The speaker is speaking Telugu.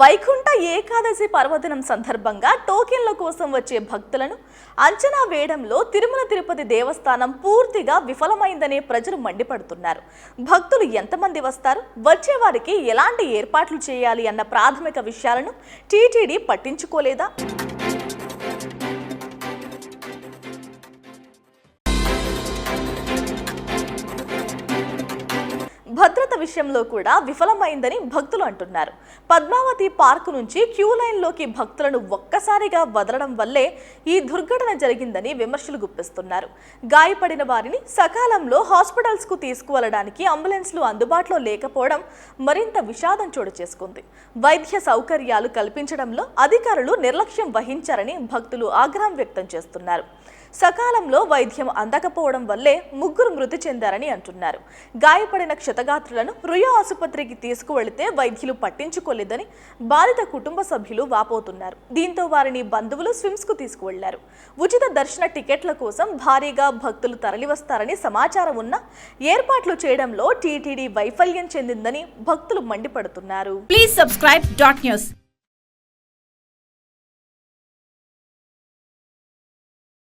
వైకుంఠ ఏకాదశి పర్వదినం సందర్భంగా టోకెన్ల కోసం వచ్చే భక్తులను అంచనా వేయడంలో తిరుమల తిరుపతి దేవస్థానం పూర్తిగా విఫలమైందనే ప్రజలు మండిపడుతున్నారు. భక్తులు ఎంతమంది వస్తారు? వచ్చే వారికి ఎలాంటి ఏర్పాట్లు చేయాలి అన్న ప్రాథమిక విషయాలను టీటీడీ పట్టించుకోలేదా? భద్రత విషయంలో కూడా విఫలమైందని భక్తులు అంటున్నారు. పద్మావతి పార్కు నుంచి క్యూ లైన్లోకి భక్తులను ఒక్కసారిగా వదలడం వల్లే ఈ దుర్ఘటన జరిగిందని విమర్శలు గుప్పిస్తున్నారు. గాయపడిన వారిని సకాలంలో హాస్పిటల్స్కు తీసుకువెళ్ళడానికి అంబులెన్స్లు అందుబాటులో లేకపోవడం మరింత విషాదం చోటు చేసుకుంది. వైద్య సౌకర్యాలు కల్పించడంలో అధికారులు నిర్లక్ష్యం వహించారని భక్తులు ఆగ్రహం వ్యక్తం చేస్తున్నారు. సకాలంలో వైద్యం అందకపోవడం వల్లే ముగ్గురు మృతి చెందారని అంటున్నారు. గాయపడిన క్షతగా క్షతగాత్రులను రుయా ఆసుపత్రికి తీసుకువెళితే వైద్యులు పట్టించుకోలేదని బాధిత కుటుంబ సభ్యులు వాపోతున్నారు. దీంతో వారిని బంధువులు స్విమ్స్కు తీసుకువెళ్ళారు. ఉచిత దర్శన టికెట్ల కోసం భారీగా భక్తులు తరలివస్తారని సమాచారం ఉన్న ఏర్పాట్లు చేయడంలో టీటీడీ వైఫల్యం చెందిందని భక్తులు మండిపడుతున్నారు. Please subscribe dot news